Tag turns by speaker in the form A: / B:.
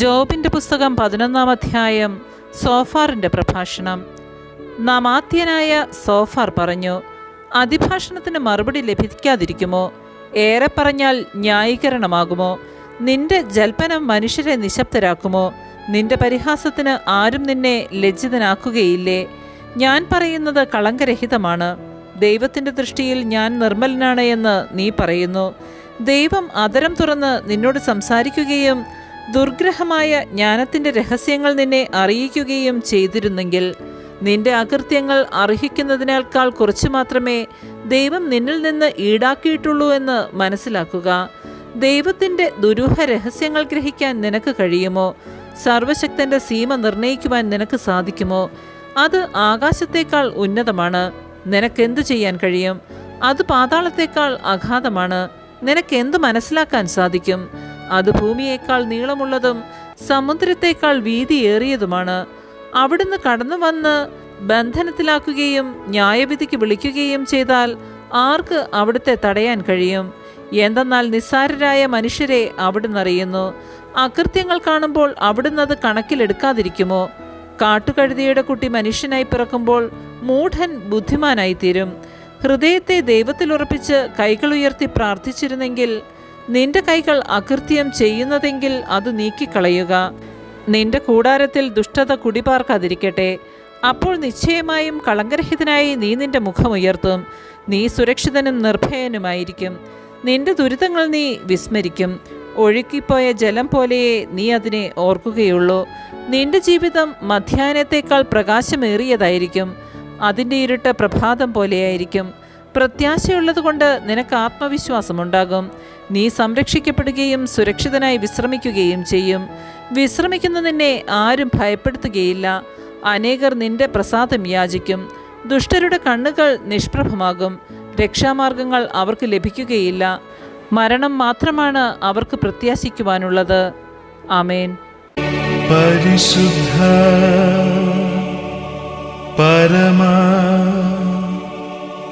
A: ജോബിന്റെ പുസ്തകം പതിനൊന്നാം അധ്യായം സോഫാറിന്റെ പ്രഭാഷണം. നമാത്യനായ സോഫാർ പറഞ്ഞു അതിഭാഷണത്തിന് മറുപടി ലഭിക്കാതിരിക്കുമോ? ഏറെ പറഞ്ഞാൽ ന്യായീകരണമാകുമോ? നിന്റെ ജൽപ്പനം മനുഷ്യരെ നിശബ്ദരാക്കുമോ? നിന്റെ പരിഹാസത്തിന് ആരും നിന്നെ ലജ്ജിതനാക്കുകയില്ലേ? ഞാൻ പറയുന്നത് കളങ്കരഹിതമാണ്. ദൈവത്തിന്റെ ദൃഷ്ടിയിൽ ഞാൻ നിർമ്മലനാണ് എന്ന് നീ പറയുന്നു. ദൈവം അതരം തുറന്ന് നിന്നോട് സംസാരിക്കുകയും ദുർഗ്രഹമായ ജ്ഞാനത്തിന്റെ രഹസ്യങ്ങൾ നിന്നെ അറിയിക്കുകയും ചെയ്തിരുന്നെങ്കിൽ നിന്റെ അകൃത്യങ്ങൾ അർഹിക്കുന്നതിനേക്കാൾ കുറച്ച് മാത്രമേ ദൈവം നിന്നിൽ നിന്ന് ഈടാക്കിയിട്ടുള്ളൂ എന്ന് മനസ്സിലാക്കുക. ദൈവത്തിന്റെ ദുരൂഹ രഹസ്യങ്ങൾ ഗ്രഹിക്കാൻ നിനക്ക് കഴിയുമോ? സർവശക്തന്റെ സീമ നിർണയിക്കുവാൻ നിനക്ക് സാധിക്കുമോ? അത് ആകാശത്തേക്കാൾ ഉന്നതമാണ്. നിനക്കെന്തു ചെയ്യാൻ കഴിയും? അത് പാതാളത്തേക്കാൾ അഗാധമാണ്. നിനക്കെന്ത് മനസ്സിലാക്കാൻ സാധിക്കും? അത് ഭൂമിയേക്കാൾ നീളമുള്ളതും സമുദ്രത്തേക്കാൾ വീതിയേറിയതുമാണ്. അവിടുന്ന് കടന്നു വന്ന് ബന്ധനത്തിലാക്കുകയും ന്യായവിധിക്ക് വിളിക്കുകയും ചെയ്താൽ ആർക്ക് അവിടുത്തെ തടയാൻ കഴിയും? എന്തെന്നാൽ നിസ്സാരരായ മനുഷ്യരെ അവിടുന്ന് അറിയുന്നു അകൃത്യങ്ങൾ കാണുമ്പോൾ അവിടുന്ന് അത് കണക്കിലെടുക്കാതിരിക്കുമോ? കാട്ടുകഴുതിയുടെ കുട്ടി മനുഷ്യനായി പിറക്കുമ്പോൾ മൂഢൻ ബുദ്ധിമാനായിത്തീരും. ഹൃദയത്തെ ദൈവത്തിൽ ഉറപ്പിച്ച് കൈകൾ ഉയർത്തി പ്രാർത്ഥിച്ചിരുന്നെങ്കിൽ നിന്റെ കൈകൾ അകൃത്യം ചെയ്യുന്നതെങ്കിൽ അത് നീക്കിക്കളയുക. നിന്റെ കൂടാരത്തിൽ ദുഷ്ടത കുടിപാർക്കാതിരിക്കട്ടെ. അപ്പോൾ നിശ്ചയമായും കളങ്കരഹിതനായി നീ നിന്റെ മുഖമുയർത്തും നീ സുരക്ഷിതനും നിർഭയനുമായിരിക്കും. നിന്റെ ദുരിതങ്ങൾ നീ വിസ്മരിക്കും. ഒഴുക്കിപ്പോയ ജലം പോലെയേ നീ അതിനെ ഓർക്കുകയുള്ളൂ. നിന്റെ ജീവിതം മധ്യാഹ്നത്തേക്കാൾ പ്രകാശമേറിയതായിരിക്കും. അതിന്റെ ഇരുട്ട് പ്രഭാതം പോലെയായിരിക്കും. പ്രത്യാശയുള്ളതുകൊണ്ട് നിനക്ക് ആത്മവിശ്വാസമുണ്ടാകും. നീ സംരക്ഷിക്കപ്പെടുകയും സുരക്ഷിതനായി വിശ്രമിക്കുകയും ചെയ്യും. വിശ്രമിക്കുന്ന നിന്നെ ആരും ഭയപ്പെടുത്തുകയില്ല. അനേകർ നിന്റെ പ്രസാദം യാചിക്കും. ദുഷ്ടരുടെ കണ്ണുകൾ നിഷ്പ്രഭമാകും. രക്ഷാമാർഗങ്ങൾ അവർക്ക് ലഭിക്കുകയില്ല. മരണം മാത്രമാണ് അവർക്ക് പ്രത്യാശിക്കുവാനുള്ളത്. ആമേൻ.
B: പരിശുദ്ധ പരമ